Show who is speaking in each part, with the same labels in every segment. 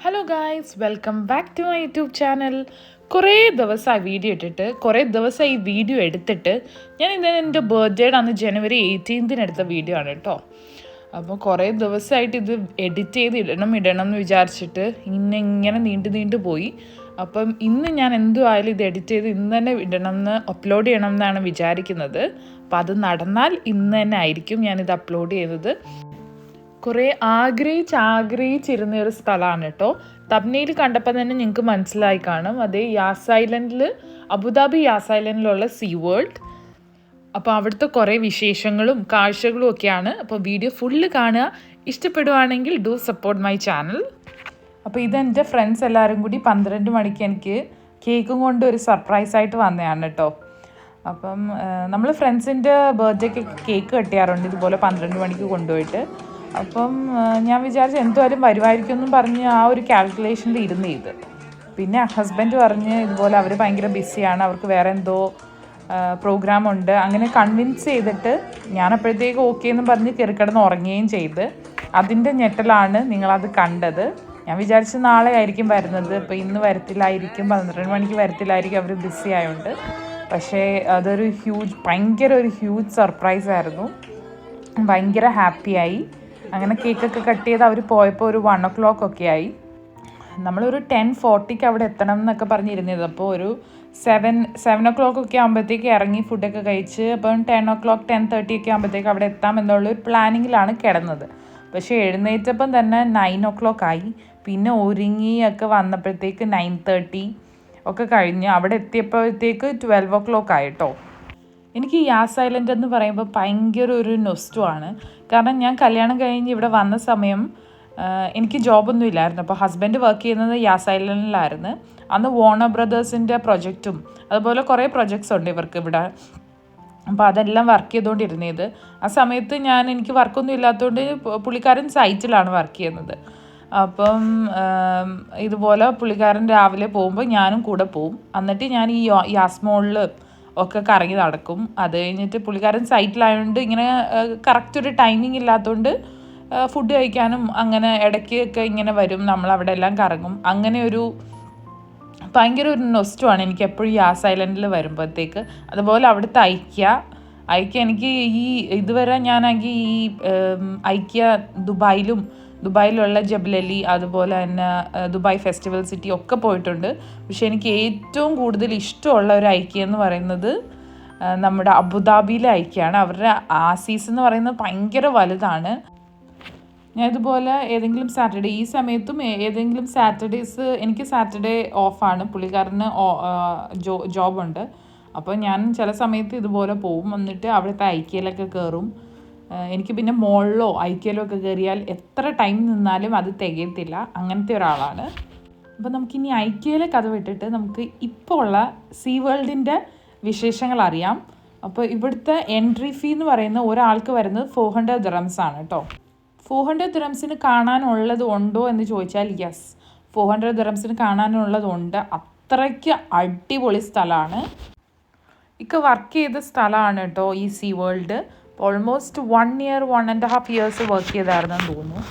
Speaker 1: Hello guys welcome back to my YouTube channel കുറേ ദിവസമായി video ഇട്ടിട്ട് കുറേ ദിവസമായി ഈ വീഡിയോ എടുത്തിട്ട് ഞാൻ ഇന്ന് എന്റെ ബർത്ത്ഡേയുടെ അന്ന് ജനുവരി എയ്റ്റീൻത്തിന് എടുത്ത വീഡിയോ ആണ് കേട്ടോ. അപ്പോൾ കുറേ ദിവസമായിട്ട് ഇത് എഡിറ്റ് ചെയ്ത് ഇടണം ഇടണം എന്ന് വിചാരിച്ചിട്ട് ഇന്ന് ഇങ്ങനെ നീണ്ടു നീണ്ടു പോയി. അപ്പം ഇന്ന് ഞാൻ എന്തുമായാലും ഇത് എഡിറ്റ് ചെയ്ത് ഇന്ന് തന്നെ ഇടണം എന്ന് അപ്ലോഡ് ചെയ്യണം എന്നാണ് വിചാരിക്കുന്നത്. അപ്പോൾ അത് നടന്നാൽ ഇന്ന് തന്നെ ആയിരിക്കും ഞാനിത് അപ്ലോഡ് ചെയ്യുന്നത്. കുറേ ആഗ്രഹിച്ച് ആഗ്രഹിച്ചിരുന്ന ഒരു സ്ഥലമാണ് കേട്ടോ. തബ്നയിൽ കണ്ടപ്പോൾ തന്നെ നിങ്ങൾക്ക് മനസ്സിലായി കാണും. അതേ യാസ് ഐലൻഡിൽ അബുദാബി യാസ് ഐലൻഡിലുള്ള സീ വേൾഡ്. അപ്പോൾ അവിടുത്തെ കുറേ വിശേഷങ്ങളും കാഴ്ചകളും ഒക്കെയാണ്. അപ്പോൾ വീഡിയോ ഫുള്ള് കാണുക. ഇഷ്ടപ്പെടുവാണെങ്കിൽ ഡു സപ്പോർട്ട് മൈ ചാനൽ അപ്പോൾ ഇതെന്റെ ഫ്രണ്ട്സ് എല്ലാവരും കൂടി പന്ത്രണ്ട് മണിക്ക് എനിക്ക് കേക്കും കൊണ്ട് ഒരു സർപ്രൈസ് ആയിട്ട് വന്നതാണ് കേട്ടോ. അപ്പം നമ്മൾ ഫ്രണ്ട്സിന്റെ ബർത്ത്ഡേക്ക് കേക്ക് കെട്ടിയാറുണ്ട് ഇതുപോലെ പന്ത്രണ്ട് മണിക്ക് കൊണ്ടുപോയിട്ട്. അപ്പം ഞാൻ വിചാരിച്ചു എന്തായാലും വരുമായിരിക്കും എന്നും പറഞ്ഞ് ആ ഒരു കാൽക്കുലേഷനിൽ ഇരുന്ന് ചെയ്ത്. പിന്നെ ഹസ്ബൻഡ് പറഞ്ഞ് ഇതുപോലെ അവർ ഭയങ്കര ബിസിയാണ് അവർക്ക് വേറെ എന്തോ പ്രോഗ്രാം ഉണ്ട്. അങ്ങനെ കൺവിൻസ് ചെയ്തിട്ട് ഞാൻ അപ്പോഴത്തേക്ക് ഓക്കെ എന്ന് പറഞ്ഞ് കയറിക്കിടന്ന് ഉറങ്ങുകയും ചെയ്ത്. അതിന്റെ ഞെട്ടലാണ് നിങ്ങളത് കണ്ടത്. ഞാൻ വിചാരിച്ചു നാളെ ആയിരിക്കും വരുന്നത്. ഇപ്പോൾ ഇന്ന് വരത്തില്ലായിരിക്കും പന്ത്രണ്ട് മണിക്ക് വരത്തില്ലായിരിക്കും അവർ ബിസി ആയതുകൊണ്ട് പക്ഷേ അതൊരു ഹ്യൂജ് ഭയങ്കര ഒരു ഹ്യൂജ് സർപ്രൈസ് ആയിരുന്നു. ഭയങ്കര ഹാപ്പിയായി അങ്ങനെ കേക്കൊക്കെ കട്ട് ചെയ്ത് അവർ പോയപ്പോൾ ഒരു വൺ ഒ ക്ലോക്ക് ഒക്കെ ആയി. നമ്മളൊരു ടെൻ ഫോർട്ടിക്ക് അവിടെ എത്തണം എന്നൊക്കെ പറഞ്ഞിരുന്നത്. അപ്പോൾ ഒരു സെവൻ സെവൻ ഒ ക്ലോക്ക് ഒക്കെ ആകുമ്പോഴത്തേക്ക് ഇറങ്ങി ഫുഡൊക്കെ കഴിച്ച് അപ്പം ten o'clock ten thirty ഒക്കെ ആകുമ്പോഴത്തേക്ക് അവിടെ എത്താം എന്നുള്ള ഒരു പ്ലാനിങ്ങിലാണ് കിടന്നത്. പക്ഷേ എഴുന്നേറ്റപ്പം തന്നെ നയൻ ഒ ക്ലോക്ക് ആയി. പിന്നെ ഒരുങ്ങി ഒക്കെ വന്നപ്പോഴത്തേക്ക് നയൻ തേർട്ടി ഒക്കെ കഴിഞ്ഞ് അവിടെ എത്തിയപ്പോഴത്തേക്ക് ട്വൽവ് ഒ ക്ലോക്ക് ആയിട്ടോ എനിക്ക് ഈ യാസ് ഐലൻഡ് എന്ന് പറയുമ്പോൾ ഭയങ്കര ഒരു നൊസ്റ്റുമാണ് കാരണം ഞാൻ കല്യാണം കഴിഞ്ഞ് ഇവിടെ വന്ന സമയം എനിക്ക് ജോബൊന്നും ഇല്ലായിരുന്നു. അപ്പോൾ ഹസ്ബൻഡ് വർക്ക് ചെയ്യുന്നത് യാസ് ഐലൻഡിലായിരുന്നു. അന്ന് വോണർ ബ്രദേഴ്സിന്റെ പ്രൊജക്റ്റും അതുപോലെ കുറേ പ്രൊജക്ട്സ് ഉണ്ട് ഇവർക്ക് ഇവിടെ. അപ്പോൾ അതെല്ലാം വർക്ക് ചെയ്തുകൊണ്ടിരുന്നത് ആ സമയത്ത് ഞാൻ എനിക്ക് വർക്കൊന്നും ഇല്ലാത്തതുകൊണ്ട് പുള്ളിക്കാരൻ സൈറ്റിലാണ് വർക്ക് ചെയ്യുന്നത്. അപ്പം ഇതുപോലെ പുള്ളിക്കാരൻ രാവിലെ പോകുമ്പോൾ ഞാനും കൂടെ പോവും. എന്നിട്ട് ഞാൻ ഈ യാസ്മോളിൽ ഒക്കെ കറങ്ങി നടക്കും. അത് കഴിഞ്ഞിട്ട് പുള്ളിക്കാരൻ സൈറ്റിലായതുകൊണ്ട് ഇങ്ങനെ കറക്റ്റ് ഒരു ടൈമിംഗ് ഇല്ലാത്തതുകൊണ്ട് ഫുഡ് കഴിക്കാനും അങ്ങനെ ഇടയ്ക്ക് ഒക്കെ ഇങ്ങനെ വരും. നമ്മൾ അവിടെ എല്ലാം കറങ്ങും. അങ്ങനെ ഒരു ഭയങ്കര ഒരു നൊസ്റ്റുമാണ് എനിക്ക് എപ്പോഴും ഈ സൈലന്റിൽ വരുമ്പോഴത്തേക്ക്. അതുപോലെ അവിടുത്തെ ഐക്യ. ഐക്യ എനിക്ക് ഈ ഇതുവരെ ഞാനാണെങ്കിൽ ഈ ഐക്യ ദുബായിലും ദുബായിലുള്ള ജബ്ലലി അതുപോലെ തന്നെ ദുബായ് ഫെസ്റ്റിവൽ സിറ്റി ഒക്കെ പോയിട്ടുണ്ട്. പക്ഷേ എനിക്ക് ഏറ്റവും കൂടുതൽ ഇഷ്ടമുള്ള ഒരു ഐക്യ എന്ന് പറയുന്നത് നമ്മുടെ അബുദാബിയിലെ ഐക്യമാണ്. അവരുടെ ആസീസ് എന്ന് പറയുന്നത് ഭയങ്കര വലുതാണ്. ഞാൻ ഇതുപോലെ ഏതെങ്കിലും സാറ്റർഡേ ഈ സമയത്തും ഏതെങ്കിലും സാറ്റർഡേസ് എനിക്ക് സാറ്റർഡേ ഓഫാണ് പുള്ളിക്കാരന് ജോ ജോബുണ്ട് അപ്പോൾ ഞാൻ ചില സമയത്ത് ഇതുപോലെ പോവും. വന്നിട്ട് അവിടുത്തെ ഐക്യയിലൊക്കെ കയറും. എനിക്ക് പിന്നെ മോളിലോ ഐക്യയിലോ ഒക്കെ കയറിയാൽ എത്ര ടൈം നിന്നാലും അത് തികയത്തില്ല. അങ്ങനത്തെ ഒരാളാണ്. അപ്പോൾ നമുക്കിനി ഐക്യയിലെ കഥ വിട്ടിട്ട് നമുക്ക് ഇപ്പോൾ ഉള്ള സീ വേൾഡിന്റെ വിശേഷങ്ങൾ അറിയാം. അപ്പോൾ ഇവിടുത്തെ എൻട്രി ഫീ എന്ന് പറയുന്ന ഒരാൾക്ക് വരുന്നത് ഫോർ ഹൺഡ്രഡ് ദിറംസ് ആണ് കേട്ടോ ഫോർ ഹൺഡ്രഡ് ദിറംസിന് കാണാനുള്ളത് ഉണ്ടോ എന്ന് ചോദിച്ചാൽ യെസ് ഫോർ ഹൺഡ്രഡ് ദിറംസിന് കാണാനുള്ളതുണ്ട് അത്രയ്ക്ക് അടിപൊളി സ്ഥലമാണ്. ഇക്ക വർക്ക് ചെയ്ത സ്ഥലമാണ് കേട്ടോ ഈ Sea World almost one year one and half years work ചെയ്തായിരുന്നെന്ന് തോന്നുന്നു.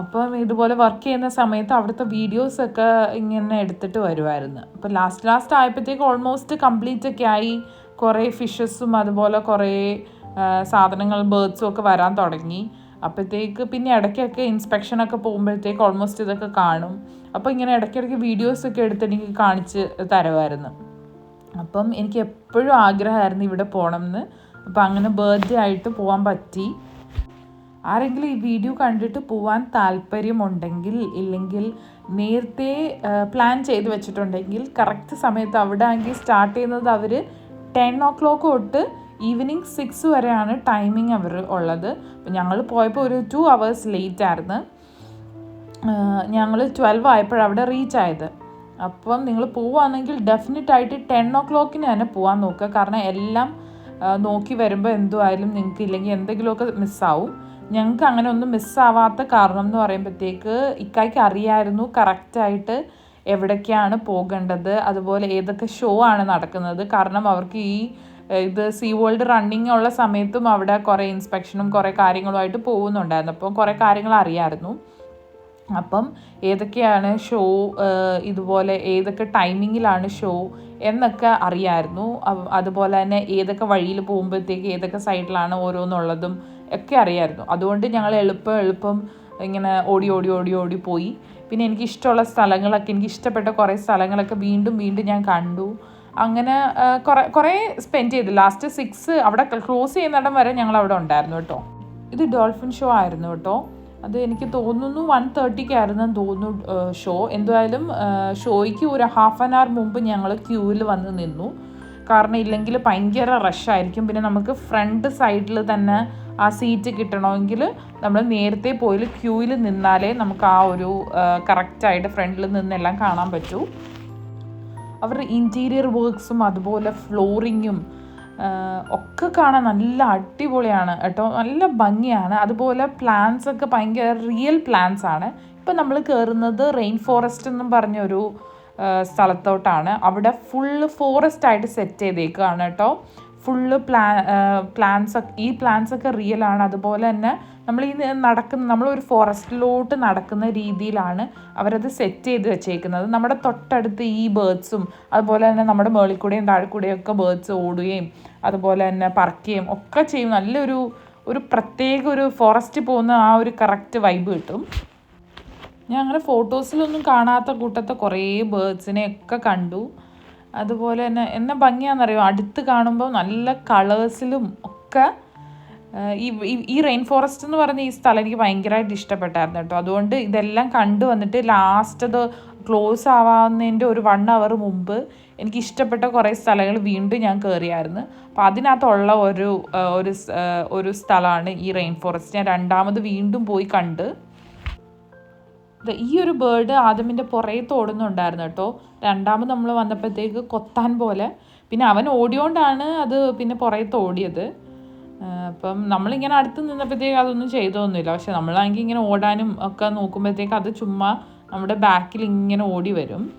Speaker 1: അപ്പം ഇതുപോലെ വർക്ക് ചെയ്യുന്ന സമയത്ത് അവിടുത്തെ വീഡിയോസൊക്കെ ഇങ്ങനെ എടുത്തിട്ട് വരുമായിരുന്നു അപ്പം ലാസ്റ്റ് ലാസ്റ്റ് ആയപ്പോഴത്തേക്ക് ഓൾമോസ്റ്റ് കംപ്ലീറ്റ് ഒക്കെ ആയി. കുറേ ഫിഷസും അതുപോലെ കുറേ സാധനങ്ങൾ ബേർഡ്സും ഒക്കെ വരാൻ തുടങ്ങി. അപ്പോഴത്തേക്ക് പിന്നെ ഇടയ്ക്കൊക്കെ ഇൻസ്പെക്ഷനൊക്കെ പോകുമ്പോഴത്തേക്ക് ഓൾമോസ്റ്റ് ഇതൊക്കെ കാണും. അപ്പോൾ ഇങ്ങനെ ഇടയ്ക്കിടയ്ക്ക് വീഡിയോസൊക്കെ എടുത്ത് എനിക്ക് കാണിച്ച് തരുമായിരുന്നു അപ്പം എനിക്ക് എപ്പോഴും ആഗ്രഹമായിരുന്നു ഇവിടെ പോകണം എന്ന് അപ്പം അങ്ങനെ ബർത്ത്ഡേ ആയിട്ട് പോകാൻ പറ്റി. ആരെങ്കിലും ഈ വീഡിയോ കണ്ടിട്ട് പോവാൻ താല്പര്യമുണ്ടെങ്കിൽ ഇല്ലെങ്കിൽ നേരത്തെ പ്ലാൻ ചെയ്ത് വെച്ചിട്ടുണ്ടെങ്കിൽ കറക്റ്റ് സമയത്ത് അവിടെ ആണെങ്കിൽ സ്റ്റാർട്ട് ചെയ്യുന്നത് അവർ ടെൻ ഓ ക്ലോക്ക് തൊട്ട് ഈവനിങ് സിക്സ് വരെയാണ് ടൈമിംഗ് അവർ ഉള്ളത്. അപ്പം ഞങ്ങൾ പോയപ്പോൾ ഒരു ടു അവേഴ്സ് ലേറ്റ് ആയിരുന്നു. ഞങ്ങൾ ട്വൽവ് ആയപ്പോഴാണ് അവിടെ റീച്ച് ആയത്. അപ്പം നിങ്ങൾ പോവുകയാണെങ്കിൽ ഡെഫിനറ്റ് ആയിട്ട് ടെൻ ഒ ക്ലോക്കിന് തന്നെ പോകാൻ നോക്കുക. കാരണം എല്ലാം നോക്കി വരുമ്പോൾ എന്തുമായാലും നിങ്ങൾക്ക് ഇല്ലെങ്കിൽ എന്തെങ്കിലുമൊക്കെ മിസ്സാവും ഞങ്ങൾക്ക് അങ്ങനെ ഒന്നും മിസ്സാവാത്ത കാരണം എന്ന് പറയുമ്പോഴത്തേക്ക് ഇക്കായ്ക്ക് അറിയായിരുന്നു കറക്റ്റായിട്ട് എവിടേക്കാണ് പോകേണ്ടത് അതുപോലെ ഏതൊക്കെ ഷോ ആണ് നടക്കുന്നത്. കാരണം അവർക്ക് ഈ ഇത് സീ വേൾഡ് റണ്ണിങ് ഉള്ള സമയത്തും അവിടെ കുറേ ഇൻസ്പെക്ഷനും കുറേ കാര്യങ്ങളുമായിട്ട് പോകുന്നുണ്ടായിരുന്നു. അപ്പോൾ കുറേ കാര്യങ്ങൾ അറിയാമായിരുന്നു അപ്പം ഏതൊക്കെയാണ് ഷോ ഇതുപോലെ ഏതൊക്കെ ടൈമിങ്ങിലാണ് ഷോ എന്നൊക്കെ അറിയായിരുന്നു. അതുപോലെ തന്നെ ഏതൊക്കെ വഴിയിൽ പോകുമ്പോഴത്തേക്ക് ഏതൊക്കെ സൈഡിലാണ് ഓരോന്നുള്ളതും ഒക്കെ അറിയായിരുന്നു. അതുകൊണ്ട് ഞങ്ങൾ എളുപ്പം എളുപ്പം ഇങ്ങനെ ഓടി ഓടി ഓടി ഓടി പോയി. പിന്നെ എനിക്ക് ഇഷ്ടമുള്ള സ്ഥലങ്ങളൊക്കെ എനിക്ക് ഇഷ്ടപ്പെട്ട കുറേ സ്ഥലങ്ങളൊക്കെ വീണ്ടും വീണ്ടും ഞാൻ കണ്ടു. അങ്ങനെ കുറേ കുറേ സ്പെൻഡ് ചെയ്തു. ലാസ്റ്റ് സിക്സ് അവിടെ ക്ലോസ് ചെയ്യുന്നിടം വരെ ഞങ്ങൾ അവിടെ ഉണ്ടായിരുന്നു കേട്ടോ. ഇത് ഡോൾഫിൻ ഷോ ആയിരുന്നു കേട്ടോ. അത് എനിക്ക് തോന്നുന്നു വൺ തേർട്ടിക്കായിരുന്നു തോന്നുന്നു ഷോ. എന്തായാലും ഷോയ്ക്ക് ഒരു ഹാഫ് ആൻ അവർ മുമ്പ് ഞങ്ങൾ ക്യൂവിൽ വന്ന് നിന്നു. കാരണം ഇല്ലെങ്കിൽ ഭയങ്കര റഷായിരിക്കും പിന്നെ നമുക്ക് ഫ്രണ്ട് സൈഡിൽ തന്നെ ആ സീറ്റ് കിട്ടണമെങ്കിൽ നമ്മൾ നേരത്തെ പോയി ക്യൂവിൽ നിന്നാലേ നമുക്ക് ആ ഒരു കറക്റ്റായിട്ട് ഫ്രണ്ടിൽ നിന്നെല്ലാം കാണാൻ പറ്റൂ. അവരുടെ ഇന്റീരിയർ വർക്ക്സും അതുപോലെ ഫ്ലോറിങ്ങും ഒക്കെ കാണാൻ നല്ല അടിപൊളിയാണ് കേട്ടോ. നല്ല ഭംഗിയാണ്. അതുപോലെ പ്ലാന്റ്സ് ഒക്കെ ഭയങ്കര റിയൽ പ്ലാന്റ്സ് ആണ്. ഇപ്പം നമ്മൾ കയറുന്നത് റെയിൻ ഫോറസ്റ്റ് എന്നും പറഞ്ഞൊരു സ്ഥലത്തോട്ടാണ്. അവിടെ ഫുള്ള് ഫോറസ്റ്റ് ആയിട്ട് സെറ്റ് ചെയ്തേക്കുകയാണ് കേട്ടോ. ഫുള്ള് പ്ലാ പ്ലാൻസ് ഈ പ്ലാൻസ് ഒക്കെ റിയൽ ആണ്. അതുപോലെ തന്നെ നമ്മൾ ഈ നടക്കുന്ന നമ്മളൊരു ഫോറസ്റ്റിലോട്ട് നടക്കുന്ന രീതിയിലാണ് അവരത് സെറ്റ് ചെയ്ത് വെച്ചേക്കുന്നത്. നമ്മുടെ തൊട്ടടുത്ത് ഈ ബേർഡ്സും അതുപോലെ തന്നെ നമ്മുടെ മേളിൽ കൂടെയും താഴെ ഒക്കെ ബേർഡ്സ് ഓടുകയും അതുപോലെ തന്നെ പറക്കുകയും ഒക്കെ ചെയ്യും. നല്ലൊരു ഒരു പ്രത്യേക ഒരു ഫോറസ്റ്റ് പോകുന്ന ആ ഒരു കറക്റ്റ് വൈബ് കിട്ടും. ഞാൻ അങ്ങനെ ഫോട്ടോസിലൊന്നും കാണാത്ത കൂട്ടത്തെ കുറേ ബേർഡ്സിനെ ഒക്കെ കണ്ടു. അതുപോലെ തന്നെ എന്നെ ഭംഗിയാണെന്നറിയോ? അടുത്ത് കാണുമ്പോൾ നല്ല കളേഴ്സിലും ഒക്കെ ഈ ഈ- റെയിൻ ഫോറസ്റ്റ് എന്ന് പറഞ്ഞ ഈ സ്ഥലം എനിക്ക് ഭയങ്കരമായിട്ട് ഇഷ്ടപ്പെട്ടായിരുന്നു കേട്ടോ. അതുകൊണ്ട് ഇതെല്ലാം കണ്ടു വന്നിട്ട് ലാസ്റ്റ് അത് ക്ലോസ് ആവാവുന്നതിന്റെ ഒരു വൺ അവർ മുമ്പ് എനിക്ക് ഇഷ്ടപ്പെട്ട കുറേ സ്ഥലങ്ങൾ വീണ്ടും ഞാൻ കയറിയായിരുന്നു അപ്പോൾ അതിനകത്തുള്ള ഒരു ഒരു ഒരു സ്ഥലമാണ് ഈ റെയിൻ ഫോറസ്റ്റ് ഞാൻ രണ്ടാമത് വീണ്ടും പോയി കണ്ട് ഈ ഒരു ബേർഡ് ആദമിന്റെ പുറത്ത് ഓടുന്നുണ്ടായിരുന്നു കേട്ടോ. രണ്ടാമത് നമ്മൾ വന്നപ്പോഴത്തേക്ക് കൊത്താൻ പോലെ. പിന്നെ അവൻ ഓടിയോണ്ടാണ് അത് പിന്നെ പുറത്ത് ഓടിയത് അപ്പം നമ്മളിങ്ങനെ അടുത്ത് നിന്നപ്പോഴത്തേക്ക് അതൊന്നും ചെയ്തൊന്നുമില്ല. പക്ഷെ നമ്മളാണെങ്കിൽ ഇങ്ങനെ ഓടാനും ഒക്കെ നോക്കുമ്പോഴത്തേക്ക് അത് ചുമ്മാ നമ്മുടെ ബാക്കിൽ ഇങ്ങനെ ഓടി വരും.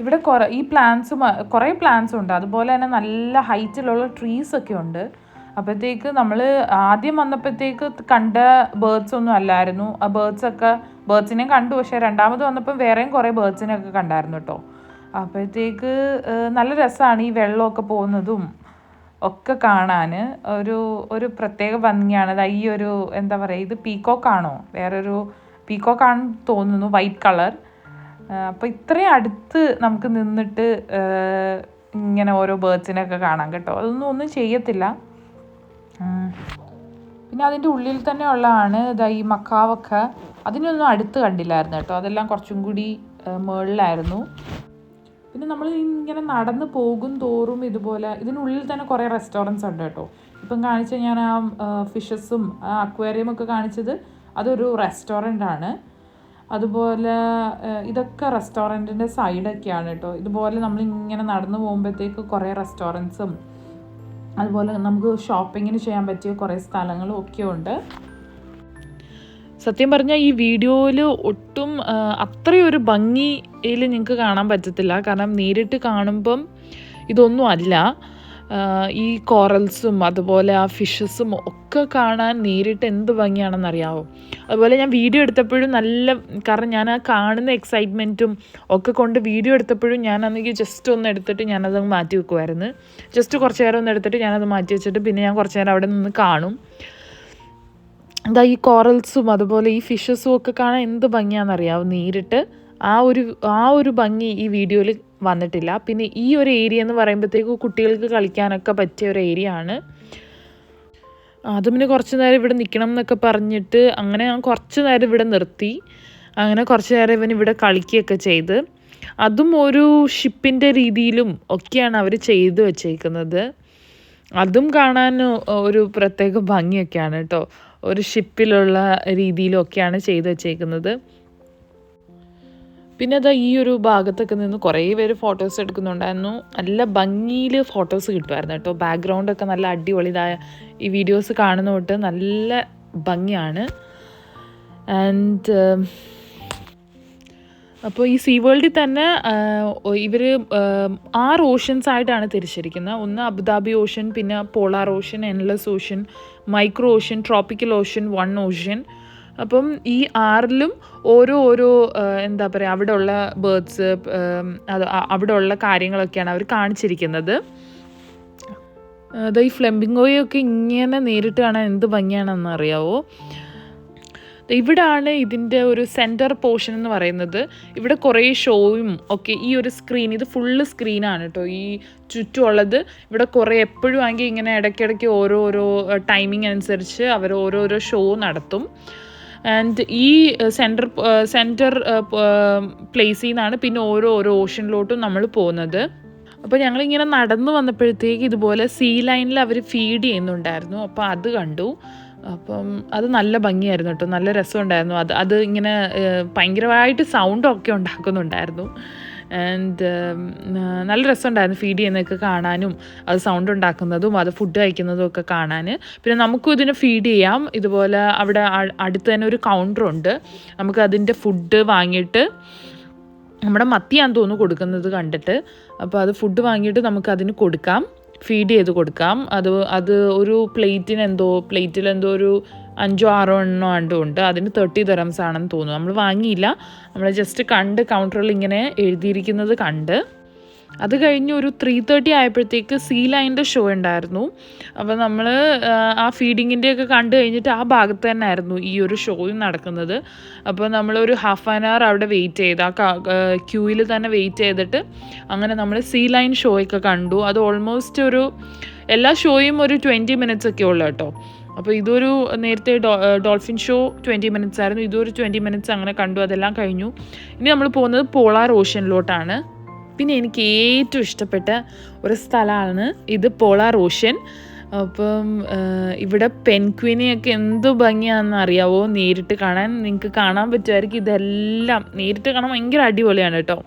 Speaker 1: ഇവിടെ കുറേ ഈ പ്ലാന്റ്സ് കുറേ പ്ലാന്റ്സ് ഉണ്ട്. അതുപോലെ തന്നെ നല്ല ഹൈറ്റിലുള്ള ട്രീസ് ഒക്കെ ഉണ്ട്. അപ്പോഴത്തേക്ക് നമ്മൾ ആദ്യം വന്നപ്പോഴത്തേക്ക് കണ്ട ബേർഡ്സ് ഒന്നും അല്ലായിരുന്നു. ആ ബേർഡ്സ് ഒക്കെ ബേർഡ്സിനെ കണ്ടു. പക്ഷേ രണ്ടാമത് വന്നപ്പോൾ വേറെയും കുറേ ബേർഡ്സിനെ ഒക്കെ കണ്ടായിരുന്നു കേട്ടോ അപ്പോഴത്തേക്ക് നല്ല രസമാണ് ഈ വെള്ളമൊക്കെ പോകുന്നതും ഒക്കെ കാണാൻ ഒരു ഒരു പ്രത്യേക ഭംഗിയാണ്. ദാ ഈ ഒരു എന്താ പറയുക ഇത് പീക്കോക്കാണോ? വേറൊരു പീക്കോക്കാണെന്ന് തോന്നുന്നു വൈറ്റ് കളർ. അപ്പോൾ ഇത്രയും അടുത്ത് നമുക്ക് നിന്നിട്ട് ഇങ്ങനെ ഓരോ ബേർഡ്സിനെയൊക്കെ കാണാം കേട്ടോ. അതൊന്നും ഒന്നും ചെയ്യത്തില്ല. പിന്നെ അതിന്റെ ഉള്ളിൽ തന്നെ ഉള്ളതാണ് ഇതാ ഈ മക്കാവൊക്കെ. അതിനൊന്നും അടുത്ത് കണ്ടില്ലായിരുന്നു കേട്ടോ. അതെല്ലാം കുറച്ചും കൂടി മുകളിലായിരുന്നു. പിന്നെ നമ്മൾ ഇങ്ങനെ നടന്ന് പോകും തോറും ഇതുപോലെ ഇതിനുള്ളിൽ തന്നെ കുറേ റെസ്റ്റോറന്റ്സ് ഉണ്ട് കേട്ടോ. ഇപ്പം കാണിച്ച ഞാൻ ആ ഫിഷസും ആ അക്വേറിയം ഒക്കെ കാണിച്ചത് അതൊരു റെസ്റ്റോറന്റ് ആണ്. അതുപോലെ ഇതൊക്കെ റെസ്റ്റോറന്റിന്റെ സൈഡൊക്കെയാണ് കേട്ടോ. ഇതുപോലെ നമ്മൾ ഇങ്ങനെ നടന്നു പോകുമ്പോഴത്തേക്ക് കുറേ റെസ്റ്റോറന്റ്സും അതുപോലെ നമുക്ക് ഷോപ്പിങ്ങിന് ചെയ്യാൻ പറ്റിയ കുറേ സ്ഥലങ്ങളും ഒക്കെ ഉണ്ട് സത്യം പറഞ്ഞാൽ ഈ വീഡിയോയിൽ ഒട്ടും അത്രയൊരു ഭംഗിയിൽ നിങ്ങൾക്ക് കാണാൻ പറ്റത്തില്ല. കാരണം നേരിട്ട് കാണുമ്പം ഇതൊന്നും അല്ല. ഈ കോറൽസും അതുപോലെ ആ ഫിഷസും ഒക്കെ കാണാൻ നേരിട്ട് എന്ത് ഭംഗിയാണെന്നറിയാവോ? അതുപോലെ ഞാൻ വീഡിയോ എടുത്തപ്പോഴും നല്ല കാരണം ഞാൻ ആ കാണുന്ന എക്സൈറ്റ്മെന്റും ഒക്കെ കൊണ്ട് വീഡിയോ എടുത്തപ്പോഴും ഞാൻ അന്നെങ്കിൽ ജസ്റ്റ് ഒന്ന് എടുത്തിട്ട് ഞാനത് മാറ്റി വെക്കുമായിരുന്നു ജസ്റ്റ് കുറച്ച് നേരം ഒന്ന് എടുത്തിട്ട് ഞാനത് മാറ്റി വെച്ചിട്ട് പിന്നെ ഞാൻ കുറച്ച് നേരം അവിടെ നിന്ന് കാണും. എന്താ ഈ കോറൽസും അതുപോലെ ഈ ഫിഷസും ഒക്കെ കാണാൻ എന്ത് ഭംഗിയാണെന്നറിയാവും? നേരിട്ട് ആ ഒരു ആ ഒരു ഭംഗി ഈ വീഡിയോയിൽ വന്നിട്ടില്ല. പിന്നെ ഈ ഒരു ഏരിയ എന്ന് പറയുമ്പോഴത്തേക്ക് കുട്ടികൾക്ക് കളിക്കാനൊക്കെ പറ്റിയ ഒരു ഏരിയ ആണ്. അതും കുറച്ച് നേരം ഇവിടെ നിൽക്കണം എന്നൊക്കെ പറഞ്ഞിട്ട് അങ്ങനെ ഞാൻ കുറച്ച് നേരം ഇവിടെ നിർത്തി. അങ്ങനെ കുറച്ച് നേരം ഇവൻ ഇവിടെ കളിക്കുകയൊക്കെ ചെയ്ത്. അതും ഒരു ഷിപ്പിന്റെ രീതിയിലും ഒക്കെയാണ് അവർ ചെയ്തു വച്ചേക്കുന്നത്. അതും കാണാൻ ഒരു പ്രത്യേക ഭംഗിയൊക്കെയാണ് കേട്ടോ. ഒരു ഷിപ്പിലുള്ള രീതിയിലൊക്കെയാണ് ചെയ്തു വച്ചേക്കുന്നത്. പിന്നെ അതാ ഈ ഒരു ഭാഗത്തൊക്കെ നിന്ന് കുറേ പേര് ഫോട്ടോസ് എടുക്കുന്നുണ്ടായിരുന്നു. നല്ല ഭംഗിയിൽ ഫോട്ടോസ് കിട്ടുമായിരുന്നു കേട്ടോ. ബാക്ക്ഗ്രൗണ്ടൊക്കെ നല്ല അടിപൊളിതായ ഈ വീഡിയോസ് കാണുന്ന തൊട്ട് നല്ല ഭംഗിയാണ്. ആൻഡ് അപ്പോൾ ഈ സീ വേൾഡിൽ തന്നെ ഇവർ ആറ് ഓഷൻസ് ആയിട്ടാണ് തിരിച്ചിരിക്കുന്നത്. ഒന്ന് അബുദാബി ഓഷൻ പിന്നെ polar ocean endless ocean micro ocean tropical ocean one ocean അപ്പം ഈ ആറിലും ഓരോ ഓരോ എന്താ പറയുക അവിടെ ഉള്ള ബേർഡ്സ് അത് അവിടെ ഉള്ള കാര്യങ്ങളൊക്കെയാണ് അവർ കാണിച്ചിരിക്കുന്നത്. അത് ഈ ഫ്ലംബിങ്ങോയൊക്കെ ഇങ്ങനെ നേരിട്ട് കാണാൻ എന്ത് ഭംഗിയാണെന്ന് അറിയാവോ? ഇവിടാണ് ഇതിന്റെ ഒരു സെന്റർ പോർഷൻ എന്ന് പറയുന്നത്. ഇവിടെ കുറേ ഷോയും ഒക്കെ ഈ ഒരു സ്ക്രീൻ ഇത് ഫുള്ള് സ്ക്രീനാണ് കേട്ടോ ഈ ചുറ്റുമുള്ളത്. ഇവിടെ കുറേ എപ്പോഴും ആണെങ്കിൽ ഇങ്ങനെ ഇടയ്ക്കിടയ്ക്ക് ഓരോരോ ടൈമിംഗ് അനുസരിച്ച് അവർ ഓരോരോ ഷോ നടത്തും. ആൻഡ് ഈ സെന്റർ സെന്റർ പ്ലേസിൽ നിന്നാണ് പിന്നെ ഓരോ ഓരോ ഓഷനിലോട്ടും നമ്മൾ പോകുന്നത് അപ്പോൾ ഞങ്ങളിങ്ങനെ നടന്നു വന്നപ്പോഴത്തേക്ക് ഇതുപോലെ സീ ലൈനിൽ അവർ ഫീഡ് ചെയ്യുന്നുണ്ടായിരുന്നു. അപ്പോൾ അത് കണ്ടു. അപ്പം അത് നല്ല ഭംഗിയായിരുന്നു കേട്ടോ നല്ല രസമുണ്ടായിരുന്നു. അത് അത് ഇങ്ങനെ ഭയങ്കരമായിട്ട് സൗണ്ടൊക്കെ ഉണ്ടാക്കുന്നുണ്ടായിരുന്നു. ആൻഡ് നല്ല രസമുണ്ടായിരുന്നു ഫീഡ് ചെയ്യുന്നതൊക്കെ കാണാനും അത് സൗണ്ട് ഉണ്ടാക്കുന്നതും അത് ഫുഡ് കഴിക്കുന്നതും ഒക്കെ കാണാൻ പിന്നെ നമുക്കും ഇതിനെ ഫീഡ് ചെയ്യാം. ഇതുപോലെ അവിടെ അടുത്ത് തന്നെ ഒരു കൗണ്ടറുണ്ട് നമുക്ക് അതിന്റെ ഫുഡ് വാങ്ങിയിട്ട് നമ്മുടെ മത്തിയാന്ന് തോന്നുന്നു കൊടുക്കുന്നത് കണ്ടിട്ട്. അപ്പോൾ അത് ഫുഡ് വാങ്ങിയിട്ട് നമുക്ക് അതിന് കൊടുക്കാം. ഫീഡ് ചെയ്ത് കൊടുക്കാം. അത് അത് ഒരു പ്ലേറ്റിന് എന്തോ പ്ലേറ്റിൽ എന്തോ ഒരു അഞ്ചോ ആറോ എണ്ണോ ആണ്ടോ ഉണ്ട്. അതിന് തേർട്ടി തെറംസ് ആണെന്ന് തോന്നുന്നു. നമ്മൾ വാങ്ങിയില്ല. നമ്മൾ ജസ്റ്റ് കണ്ട് കൗണ്ടറിൽ ഇങ്ങനെ എഴുതിയിരിക്കുന്നത് കണ്ട്. അത് കഴിഞ്ഞ് ഒരു ത്രീ തേർട്ടി ആയപ്പോഴത്തേക്ക് സീ ലൈന്റെ ഷോ ഉണ്ടായിരുന്നു. അപ്പോൾ നമ്മൾ ആ ഫീഡിങ്ങിന്റെ ഒക്കെ കണ്ടു കഴിഞ്ഞിട്ട് ആ ഭാഗത്ത് തന്നെ ആയിരുന്നു ഈ ഒരു ഷോയും നടക്കുന്നത്. അപ്പോൾ നമ്മളൊരു ഹാഫ് ആൻ അവർ അവിടെ വെയിറ്റ് ചെയ്ത് ആ ക്യൂവിൽ തന്നെ വെയിറ്റ് ചെയ്തിട്ട് അങ്ങനെ നമ്മൾ സീ ലൈൻ ഷോയൊക്കെ കണ്ടു. അത് ഓൾമോസ്റ്റ് ഒരു എല്ലാ ഷോയും ഒരു ട്വന്റി മിനിറ്റ്സ് ഒക്കെ ഉള്ളു കേട്ടോ. അപ്പോൾ ഇതൊരു നേരത്തെ ഡോൾഫിൻ ഷോ ട്വന്റി മിനിറ്റ്സ് ആയിരുന്നു. ഇതൊരു ട്വന്റി മിനിറ്റ്സ് അങ്ങനെ കണ്ടു. അതെല്ലാം കഴിഞ്ഞു. ഇനി നമ്മൾ പോകുന്നത് പോളാർ ഓഷ്യനിലോട്ടാണ് പിന്നെ എനിക്ക് ഏറ്റവും ഇഷ്ടപ്പെട്ട ഒരു സ്ഥലമാണ് ഇത് പോളാർ ഓഷ്യൻ. അപ്പം ഇവിടെ പെൻക്വിനെയൊക്കെ എന്ത് ഭംഗിയാണെന്ന് അറിയാവോ? നേരിട്ട് കാണാൻ നിങ്ങൾക്ക് കാണാൻ പറ്റുമായിരിക്കും. ഇതെല്ലാം നേരിട്ട് കാണാൻ ഭയങ്കര അടിപൊളിയാണ് കേട്ടോ.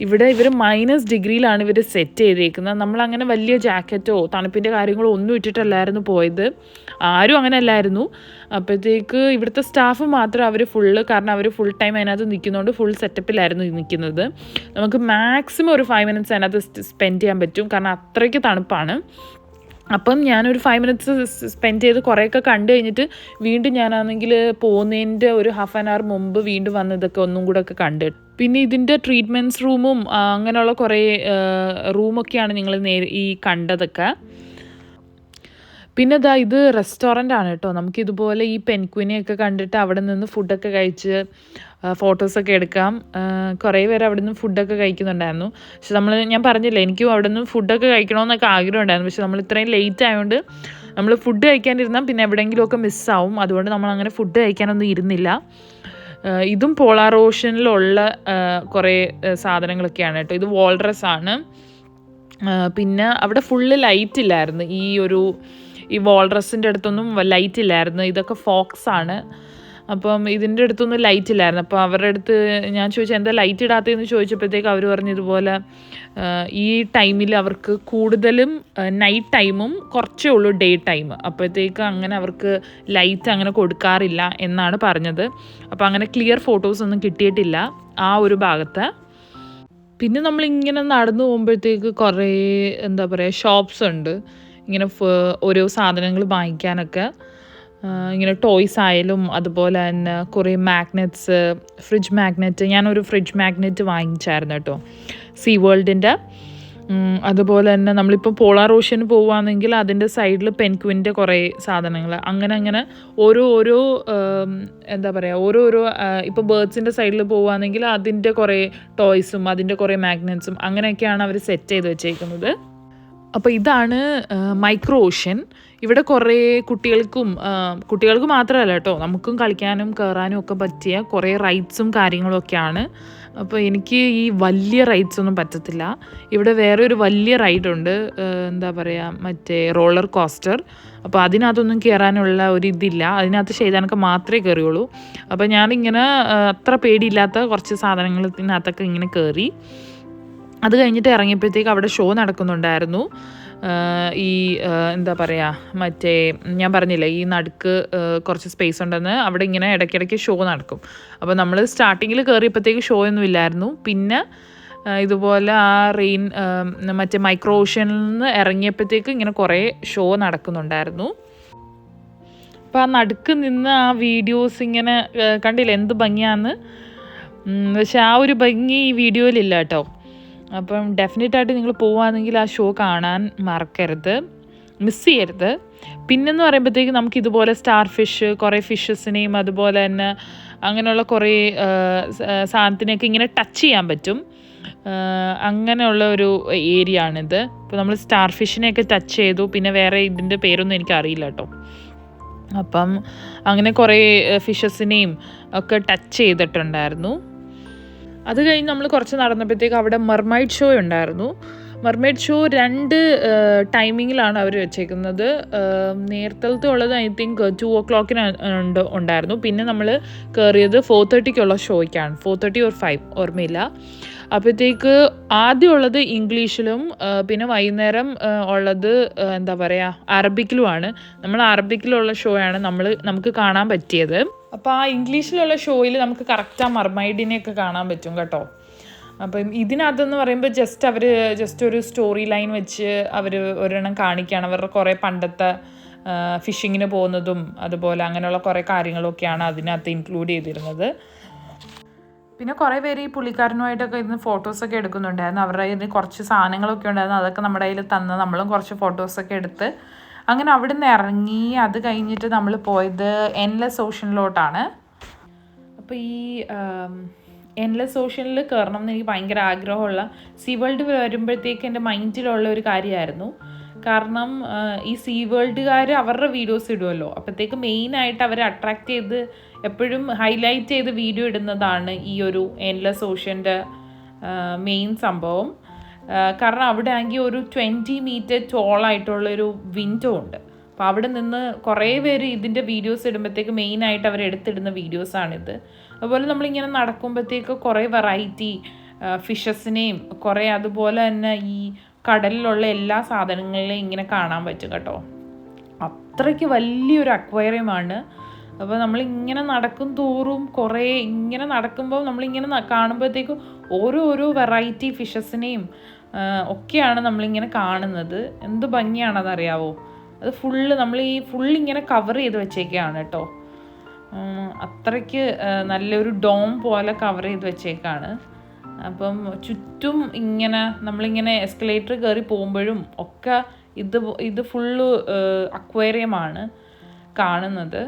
Speaker 1: ഇവിടെ ഇവർ മൈനസ് ഡിഗ്രിയിലാണ് ഇവർ സെറ്റ് ചെയ്തേക്കുന്നത്. നമ്മളങ്ങനെ വലിയ ജാക്കറ്റോ തണുപ്പിന്റെ കാര്യങ്ങളോ ഒന്നും ഇട്ടിട്ടല്ലായിരുന്നു പോയത്. ആരും അങ്ങനെ അല്ലായിരുന്നു അപ്പോഴത്തേക്ക് ഇവിടുത്തെ സ്റ്റാഫ് മാത്രം അവർ ഫുള്ള് കാരണം അവർ ഫുൾ ടൈം അതിനകത്ത് നിൽക്കുന്നതുകൊണ്ട് ഫുൾ സെറ്റപ്പിലായിരുന്നു നിൽക്കുന്നത് നമുക്ക് മാക്സിമം ഒരു ഫൈവ് മിനിറ്റ്സ് അതിനകത്ത് സ്പെൻഡ് ചെയ്യാൻ പറ്റും. കാരണം അത്രയ്ക്ക് തണുപ്പാണ്. അപ്പം ഞാനൊരു ഫൈവ് മിനിറ്റ്സ് സ്പെൻഡ് ചെയ്ത് കുറേയൊക്കെ കണ്ടു കഴിഞ്ഞിട്ട് വീണ്ടും ഞാനാണെങ്കിൽ പോകുന്നതിന്റെ ഒരു ഹാഫ് ആൻ അവർ മുമ്പ് വീണ്ടും വന്നതൊക്കെ ഒന്നും കൂടെ ഒക്കെ കണ്ട് പിന്നെ ഇതിന്റെ ട്രീറ്റ്മെന്റ്സ് റൂമും അങ്ങനെയുള്ള കുറേ റൂമൊക്കെയാണ് നിങ്ങൾ നേ ഈ കണ്ടതൊക്കെ. പിന്നെ ഇതാ ഇത് റെസ്റ്റോറന്റ് ആണ് കേട്ടോ. നമുക്ക് ഇതുപോലെ ഈ പെൻക്വിനെയൊക്കെ കണ്ടിട്ട് അവിടെ നിന്ന് ഫുഡൊക്കെ കഴിച്ച് ഫോട്ടോസൊക്കെ എടുക്കാം. കുറേ പേര് അവിടെ നിന്ന് ഫുഡൊക്കെ കഴിക്കുന്നുണ്ടായിരുന്നു. പക്ഷെ നമ്മൾ ഞാൻ പറഞ്ഞില്ല എനിക്കും അവിടെ നിന്ന് ഫുഡൊക്കെ കഴിക്കണമെന്നൊക്കെ ആഗ്രഹം ഉണ്ടായിരുന്നു പക്ഷെ നമ്മൾ ഇത്രയും ലേറ്റ് ആയതുകൊണ്ട് നമ്മൾ ഫുഡ് കഴിക്കാനിരുന്നാൽ പിന്നെ എവിടെയെങ്കിലുമൊക്കെ മിസ്സാവും അതുകൊണ്ട് നമ്മൾ അങ്ങനെ ഫുഡ് കഴിക്കാനൊന്നും ഇരുന്നില്ല. ഇതും പോളാർ ഓഷനിലുള്ള കുറേ സാധനങ്ങളൊക്കെയാണ് കേട്ടോ. ഇത് വോൾഡ്രസ് ആണ്. പിന്നെ അവിടെ ഫുള്ള് ലൈറ്റ് ഇല്ലായിരുന്നു. ഈ ഒരു ഈ വോൾഡ്രസിന്റെ അടുത്തൊന്നും ലൈറ്റ് ഇല്ലായിരുന്നു. ഇതൊക്കെ ഫോക്സ് ആണ്. അപ്പം ഇതിന്റെ അടുത്തൊന്നും ലൈറ്റ് ഇല്ലായിരുന്നു. അപ്പോൾ അവരുടെ അടുത്ത് ഞാൻ ചോദിച്ചു എന്താ ലൈറ്റ് ഇടാത്തതെന്ന് ചോദിച്ചപ്പോഴത്തേക്ക് അവർ പറഞ്ഞതുപോലെ ഈ ടൈമിൽ അവർക്ക് കൂടുതലും നൈറ്റ് ടൈമും കുറച്ചേ ഉള്ളൂ ഡേ ടൈം അപ്പോഴത്തേക്ക് അങ്ങനെ അവർക്ക് ലൈറ്റ് അങ്ങനെ കൊടുക്കാറില്ല എന്നാണ് പറഞ്ഞത്. അപ്പോൾ അങ്ങനെ ക്ലിയർ ഫോട്ടോസ് ഒന്നും കിട്ടിയിട്ടില്ല ആ ഒരു ഭാഗത്ത്. പിന്നെ നമ്മളിങ്ങനെ നടന്നു പോകുമ്പോഴത്തേക്ക് കുറേ എന്താ പറയുക ഷോപ്സ് ഉണ്ട്. ഇങ്ങനെ ഓരോ സാധനങ്ങൾ വാങ്ങിക്കാനൊക്കെ. ഇങ്ങനെ ടോയ്സ് ആയാലും അതുപോലെ തന്നെ കുറേ മാഗ്നറ്റ്സ് ഫ്രിഡ്ജ് മാഗ്നറ്റ് ഞാനൊരു ഫ്രിഡ്ജ് മാഗ്നറ്റ് വാങ്ങിച്ചായിരുന്നു കേട്ടോ. സീ വേൾഡിന്റെ അതുപോലെ തന്നെ നമ്മളിപ്പോൾ പോളാർ ഓഷ്യന് പോവുകയാണെങ്കിൽ അതിന്റെ സൈഡിൽ പെൻക്വിന്റെ കുറേ സാധനങ്ങൾ. അങ്ങനെ അങ്ങനെ ഓരോ ഓരോ എന്താ പറയുക ഓരോ ഓരോ ഇപ്പോൾ ബേർഡ്സിന്റെ സൈഡിൽ പോവുകയാണെങ്കിൽ അതിന്റെ കുറേ ടോയ്സും അതിന്റെ കുറേ മാഗ്നറ്റ്സും അങ്ങനെയൊക്കെയാണ് അവർ സെറ്റ് ചെയ്ത് വെച്ചേക്കുന്നത്. അപ്പോൾ ഇതാണ് മൈക്രോ ഓഷ്യൻ ഇവിടെ കുറേ കുട്ടികൾക്കും കുട്ടികൾക്ക് മാത്രമല്ല കേട്ടോ. നമുക്കും കളിക്കാനും കയറാനും ഒക്കെ പറ്റിയ കുറേ റൈഡ്സും കാര്യങ്ങളും ഒക്കെയാണ്. അപ്പോൾ എനിക്ക് ഈ വലിയ റൈഡ്സ് ഒന്നും പറ്റത്തില്ല. ഇവിടെ വേറെ ഒരു വലിയ റൈഡ് ഉണ്ട് എന്താ പറയുക മറ്റേ റോളർ കോസ്റ്റർ അപ്പോൾ അതിനകത്തൊന്നും കയറാനുള്ള ഒരു ഇതില്ല. അതിനകത്ത് ചെയ്താനൊക്കെ മാത്രമേ കയറിയുള്ളൂ അപ്പോൾ ഞാനിങ്ങനെ അത്ര പേടിയില്ലാത്ത കുറച്ച് സാധനങ്ങൾ ഇതിനകത്തൊക്കെ ഇങ്ങനെ കയറി അത് കഴിഞ്ഞിട്ട് ഇറങ്ങിയപ്പോഴത്തേക്ക് അവിടെ ഷോ നടക്കുന്നുണ്ടായിരുന്നു. ഈ എന്താ പറയുക മറ്റേ ഞാൻ പറഞ്ഞില്ലേ ഈ നടുക്ക് കുറച്ച് സ്പേസ് ഉണ്ടെന്ന് അവിടെ ഇങ്ങനെ ഇടയ്ക്കിടയ്ക്ക് ഷോ നടക്കും. അപ്പോൾ നമ്മൾ സ്റ്റാർട്ടിങ്ങിൽ കയറിയപ്പോഴത്തേക്ക് ഷോ ഒന്നും ഇല്ലായിരുന്നു. പിന്നെ ഇതുപോലെ ആ റെയിൻ മറ്റേ മൈക്രോ ഓഷ്യനിൽ നിന്ന് ഇറങ്ങിയപ്പോഴത്തേക്ക് ഇങ്ങനെ കുറേ ഷോ നടക്കുന്നുണ്ടായിരുന്നു. അപ്പോൾ ആ നടുക്ക് നിന്ന് ആ വീഡിയോസ് ഇങ്ങനെ കണ്ടില്ല എന്ത് ഭംഗിയാന്ന്? പക്ഷെ ആ ഒരു ഭംഗി ഈ വീഡിയോയിലില്ല കേട്ടോ. അപ്പം ഡെഫിനറ്റായിട്ട് നിങ്ങൾ പോവുകയാണെങ്കിൽ ആ ഷോ കാണാൻ മറക്കരുത്. മിസ് ചെയ്യരുത്. പിന്നെന്ന് പറയുമ്പോഴത്തേക്ക് നമുക്ക് ഇതുപോലെ സ്റ്റാർ ഫിഷ് കുറേ ഫിഷസിനെയും അതുപോലെ തന്നെ അങ്ങനെയുള്ള കുറേ സാധനത്തിനെയൊക്കെ ഇങ്ങനെ ടച്ച് ചെയ്യാൻ പറ്റും. അങ്ങനെയുള്ള ഒരു ഏരിയ ആണിത്. ഇപ്പോൾ നമ്മൾ സ്റ്റാർ ഫിഷിനെയൊക്കെ ടച്ച് ചെയ്തു. പിന്നെ വേറെ ഇതിന്റെ പേരൊന്നും എനിക്ക് അറിയില്ല കേട്ടോ അപ്പം അങ്ങനെ കുറേ ഫിഷസിനെയും ഒക്കെ ടച്ച് ചെയ്തിട്ടുണ്ടായിരുന്നു. അത് കഴിഞ്ഞ് നമ്മൾ കുറച്ച് നടന്നപ്പോഴത്തേക്ക് അവിടെ മർമൈഡ് ഷോ ഉണ്ടായിരുന്നു. മെർമൈഡ് ഷോ രണ്ട് ടൈമിങ്ങിലാണ് അവർ വെച്ചേക്കുന്നത്. നേരത്തെ ഉള്ളത് ഐ തിങ്ക് ടു ഓ ക്ലോക്കിന് ഉണ്ട് ഉണ്ടായിരുന്നു. പിന്നെ നമ്മൾ കയറിയത് ഫോർ തേർട്ടിക്കുള്ള ഷോയ്ക്കാണ്. ഫോർ തേർട്ടി ഓർ ഫൈവ് ഓർമ്മയില്ല. അപ്പോഴത്തേക്ക് ആദ്യം ഉള്ളത് ഇംഗ്ലീഷിലും പിന്നെ വൈകുന്നേരം ഉള്ളത് എന്താ പറയുക അറബിക്കിലുമാണ്. നമ്മൾ അറബിക്കിലുള്ള ഷോയാണ് നമ്മൾ നമുക്ക് കാണാൻ പറ്റിയത്. അപ്പോൾ ആ ഇംഗ്ലീഷിലുള്ള ഷോയിൽ നമുക്ക് കറക്റ്റ് ആ മർമൈഡിനെയൊക്കെ കാണാൻ പറ്റും കേട്ടോ. അപ്പം ഇതിനകത്തെന്ന് പറയുമ്പോൾ ജസ്റ്റ് അവർ ജസ്റ്റ് ഒരു സ്റ്റോറി ലൈൻ വെച്ച് അവർ ഒരെണ്ണം കാണിക്കുകയാണ് അവരുടെ കുറേ പണ്ടത്തെ ഫിഷിങ്ങിന് പോകുന്നതും അതുപോലെ അങ്ങനെയുള്ള കുറേ കാര്യങ്ങളൊക്കെയാണ് അതിനകത്ത് ഇൻക്ലൂഡ് ചെയ്തിരുന്നത്. പിന്നെ കുറേ പേര് ഈ പുള്ളിക്കാരനുമായിട്ടൊക്കെ ഇരുന്ന് ഫോട്ടോസൊക്കെ എടുക്കുന്നുണ്ടായിരുന്നു. അവരുടെ കയ്യിൽ കുറച്ച് സാധനങ്ങളൊക്കെ ഉണ്ടായിരുന്നു. അതൊക്കെ നമ്മുടെ കയ്യിൽ തന്ന് നമ്മളും കുറച്ച് ഫോട്ടോസൊക്കെ എടുത്ത് അങ്ങനെ അവിടെ നിന്ന് ഇറങ്ങി അത് കഴിഞ്ഞിട്ട് നമ്മൾ പോയത് എൻലെസ് ഓഷനിലോട്ടാണ് അപ്പോൾ ഈ എൻലെസ് ഓഷനിൽ കയറണം എന്ന് എനിക്ക് ഭയങ്കര ആഗ്രഹമുള്ള സീ വേൾഡ് വരുമ്പോഴത്തേക്ക് എന്റെ മൈൻഡിലുള്ള ഒരു കാര്യമായിരുന്നു കാരണം ഈ സീ വേൾഡുകാർ അവരുടെ വീഡിയോസ് ഇടുമല്ലോ അപ്പോഴത്തേക്ക് മെയിനായിട്ട് അവരെ അട്രാക്റ്റ് ചെയ്ത് എപ്പോഴും ഹൈലൈറ്റ് ചെയ്ത് വീഡിയോ ഇടുന്നതാണ് ഈ ഒരു എൻലെസ് ഓഷന്റെ മെയിൻ സംഭവം. കാരണം അവിടെ ആണെങ്കിൽ ഒരു ട്വന്റി മീറ്റർ ടോളായിട്ടുള്ളൊരു വിൻഡോ ഉണ്ട്. അപ്പോൾ അവിടെ നിന്ന് കുറേ പേര് ഇതിന്റെ വീഡിയോസ് ഇടുമ്പോഴത്തേക്ക് മെയിനായിട്ട് അവർ എടുത്തിടുന്ന വീഡിയോസാണിത് അതുപോലെ നമ്മളിങ്ങനെ നടക്കുമ്പോഴത്തേക്ക് കുറേ വെറൈറ്റി ഫിഷസിനെയും കുറേ അതുപോലെ തന്നെ ഈ കടലിലുള്ള എല്ലാ സാധനങ്ങളെയും ഇങ്ങനെ കാണാൻ പറ്റും കേട്ടോ. അത്രയ്ക്ക് വലിയൊരു അക്വയറിയമാണ് അപ്പോൾ നമ്മളിങ്ങനെ നടക്കും തോറും കുറേ ഇങ്ങനെ നടക്കുമ്പോൾ നമ്മളിങ്ങനെ കാണുമ്പോഴത്തേക്കും ഓരോ ഓരോ വെറൈറ്റി ഫിഷസിനെയും ഒക്കെയാണ് നമ്മളിങ്ങനെ കാണുന്നത്. എന്ത് ഭംഗിയാണെന്നറിയാവോ അത് ഫുള്ള് നമ്മൾ ഈ ഫുൾ ഇങ്ങനെ കവർ ചെയ്ത് വെച്ചേക്കാണ് കേട്ടോ. അത്രയ്ക്ക് നല്ലൊരു ഡോം പോലെ കവർ ചെയ്ത് വെച്ചേക്കാണ്. അപ്പം ചുറ്റും ഇങ്ങനെ നമ്മളിങ്ങനെ എസ്കലേറ്റർ കയറി പോകുമ്പോഴും ഒക്കെ ഇത് ഇത് ഫുള്ള് അക്വേറിയമാണ് കാണുന്നത്.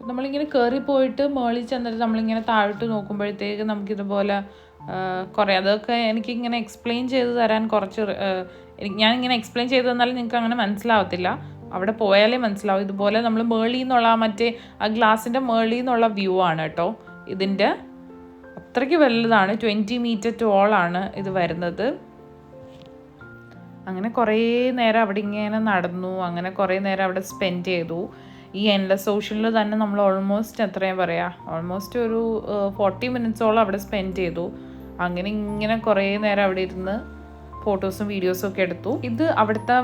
Speaker 1: നമ്മളിങ്ങനെ കയറി പോയിട്ട് മേളിൽ ചെന്നിട്ട് നമ്മളിങ്ങനെ താഴോട്ട് നോക്കുമ്പോഴത്തേക്ക് നമുക്കിതുപോലെ കുറേ. അതൊക്കെ എനിക്കിങ്ങനെ എക്സ്പ്ലെയിൻ ചെയ്ത് തരാൻ കുറച്ച് ഞാനിങ്ങനെ എക്സ്പ്ലെയിൻ ചെയ്ത് തന്നാലും നിങ്ങൾക്ക് അങ്ങനെ മനസ്സിലാവത്തില്ല. അവിടെ പോയാലേ മനസ്സിലാവും. ഇതുപോലെ നമ്മൾ മേളിൽ നിന്നുള്ള മറ്റേ ആ ഗ്ലാസിന്റെ മേളിൽ നിന്നുള്ള വ്യൂ ആണ് കേട്ടോ ഇതിന്റെ അത്രയ്ക്ക് വലുതാണ്. ട്വന്റി മീറ്റർ ടോളാണ് ഇത് വരുന്നത്. അങ്ങനെ കുറേ നേരം അവിടെ ഇങ്ങനെ നടന്നു. അങ്ങനെ കുറേ നേരം അവിടെ സ്പെൻഡ് ചെയ്തു. ഈ എൻലെസ് ഓഷനിൽ തന്നെ നമ്മൾ ഓൾമോസ്റ്റ് എത്രയും പറയാം? ഓൾമോസ്റ്റ് ഒരു ഫോർട്ടി മിനിറ്റ്സോളം അവിടെ സ്പെൻഡ് ചെയ്തു. അങ്ങനെ ഇങ്ങനെ കുറേ നേരം അവിടെ ഇരുന്ന് ഫോട്ടോസും വീഡിയോസും ഒക്കെ എടുത്തു. ഇത് അവിടുത്തെ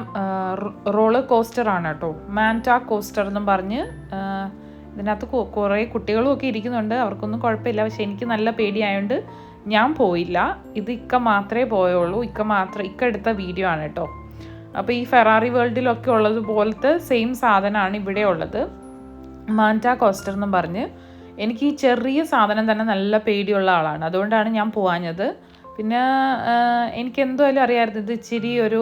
Speaker 1: റോളർ കോസ്റ്റർ ആണ് കേട്ടോ. മാന്റാ കോസ്റ്റർ എന്നും പറഞ്ഞ് ഇതിനകത്ത് കുറേ കുട്ടികളും ഒക്കെ ഇരിക്കുന്നുണ്ട്. അവർക്കൊന്നും കുഴപ്പമില്ല. പക്ഷെ എനിക്ക് നല്ല പേടിയായതുകൊണ്ട് ഞാൻ പോയില്ല. ഇത് ഇക്ക മാത്രമേ പോയുള്ളൂ. ഇക്ക മാത്രം ഇക്ക എടുത്ത വീഡിയോ ആണ് കേട്ടോ. അപ്പോൾ ഈ ഫെറാറി വേൾഡിലൊക്കെ ഉള്ളത് പോലത്തെ സെയിം സാധനമാണ് ഇവിടെ ഉള്ളത്. മാന്റാ കോസ്റ്റർ എന്നും പറഞ്ഞ് എനിക്ക് ഈ ചെറിയ സാധനം തന്നെ നല്ല പേടിയുള്ള ആളാണ്. അതുകൊണ്ടാണ് ഞാൻ പോവാഞ്ഞത്. പിന്നെ എനിക്ക് എന്തായാലും അറിയാമായിരുന്നു ഇത് ഇച്ചിരി ഒരു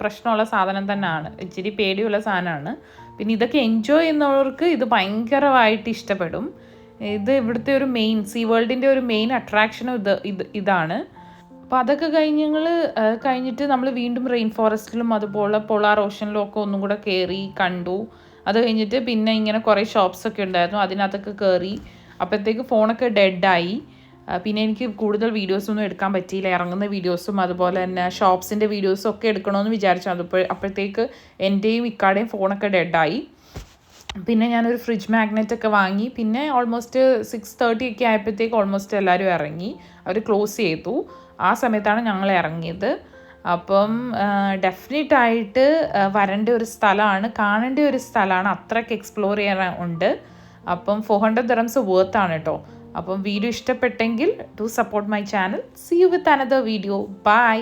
Speaker 1: പ്രശ്നമുള്ള സാധനം തന്നെയാണ്. ഇച്ചിരി പേടിയുള്ള സാധനമാണ്. പിന്നെ ഇതൊക്കെ എൻജോയ് ചെയ്യുന്നവർക്ക് ഇത് ഭയങ്കരമായിട്ട് ഇഷ്ടപ്പെടും. ഇത് ഇവിടുത്തെ ഒരു മെയിൻ സീ വേൾഡിന്റെ ഒരു മെയിൻ അട്രാക്ഷനും ഇത് ഇത് ഇതാണ്. അപ്പോൾ അതൊക്കെ കഴിഞ്ഞ് ഞങ്ങൾ കഴിഞ്ഞിട്ട് നമ്മൾ വീണ്ടും റെയിൻ ഫോറസ്റ്റിലും അതുപോലെ പോളാർ ഓഷനിലും ഒക്കെ ഒന്നും കൂടെ കയറി കണ്ടു. അത് കഴിഞ്ഞിട്ട് പിന്നെ ഇങ്ങനെ കുറേ ഷോപ്സ് ഒക്കെ ഉണ്ടായിരുന്നു. അതിനകത്തൊക്കെ കയറി അപ്പോഴത്തേക്ക് ഫോണൊക്കെ ഡെഡായി പിന്നെ എനിക്ക് കൂടുതൽ വീഡിയോസൊന്നും എടുക്കാൻ പറ്റിയില്ല. ഇറങ്ങുന്ന വീഡിയോസും അതുപോലെ തന്നെ ഷോപ്സിന്റെ വീഡിയോസും ഒക്കെ എടുക്കണമെന്ന് വിചാരിച്ചു. അതിപ്പോൾ അപ്പോഴത്തേക്ക് എന്റെയും ഇക്കാടെയും ഫോണൊക്കെ ഡെഡായി പിന്നെ ഞാനൊരു ഫ്രിഡ്ജ് മാഗ്നറ്റ് ഒക്കെ വാങ്ങി. പിന്നെ ഓൾമോസ്റ്റ് സിക്സ് തേർട്ടി ഒക്കെ ആയപ്പോഴത്തേക്ക് ഓൾമോസ്റ്റ് എല്ലാവരും ഇറങ്ങി. അവർ ക്ലോസ് ചെയ്തു. ആ സമയത്താണ് ഞങ്ങൾ ഇറങ്ങിയത്. അപ്പം ഡെഫിനറ്റ് ആയിട്ട് വരേണ്ട ഒരു സ്ഥലമാണ് കാണേണ്ട ഒരു സ്ഥലമാണ് അത്രയ്ക്ക് എക്സ്പ്ലോർ ചെയ്യാൻ ഉണ്ട്. അപ്പം ഫോർ ഹൺഡ്രഡ് ദറംസ് വർത്ത് ആണ് കേട്ടോ അപ്പം വീഡിയോ ഇഷ്ടപ്പെട്ടെങ്കിൽ to support my channel see you with another video bye